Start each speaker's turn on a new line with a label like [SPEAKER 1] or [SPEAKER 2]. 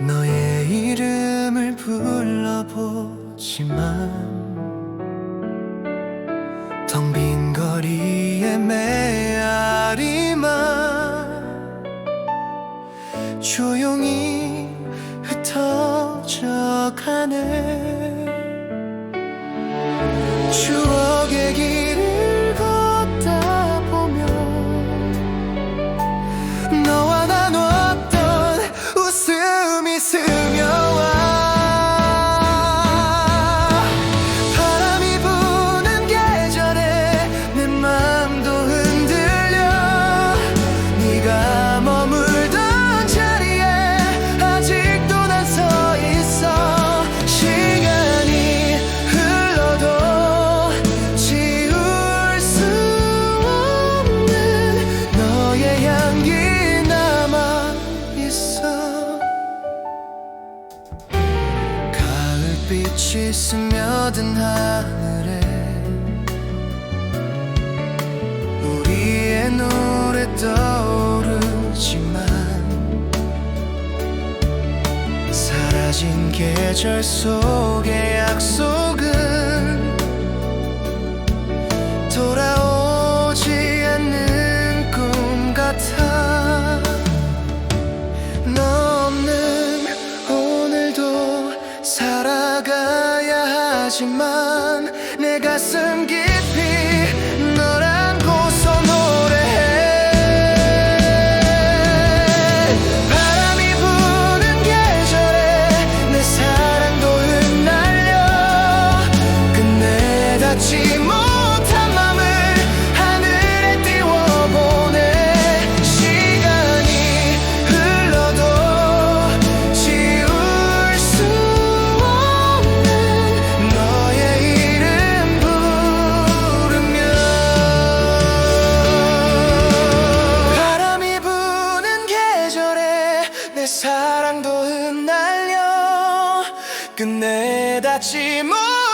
[SPEAKER 1] 너의 이름을 불러보지만 텅 빈 거리의 메아리만 조용히 흩어져 가네. 주 햇빛이 스며든 하늘에 우리의 노래 떠오르지만 사라진 계절 속에 하지만 내 가슴 깊이 널 안고서 노래해. 바람이 부는 계절에 내 사랑도 흩날려. 끝내 닿지 못해 사랑도 흩날려. 끝내 닿지 못 뭐.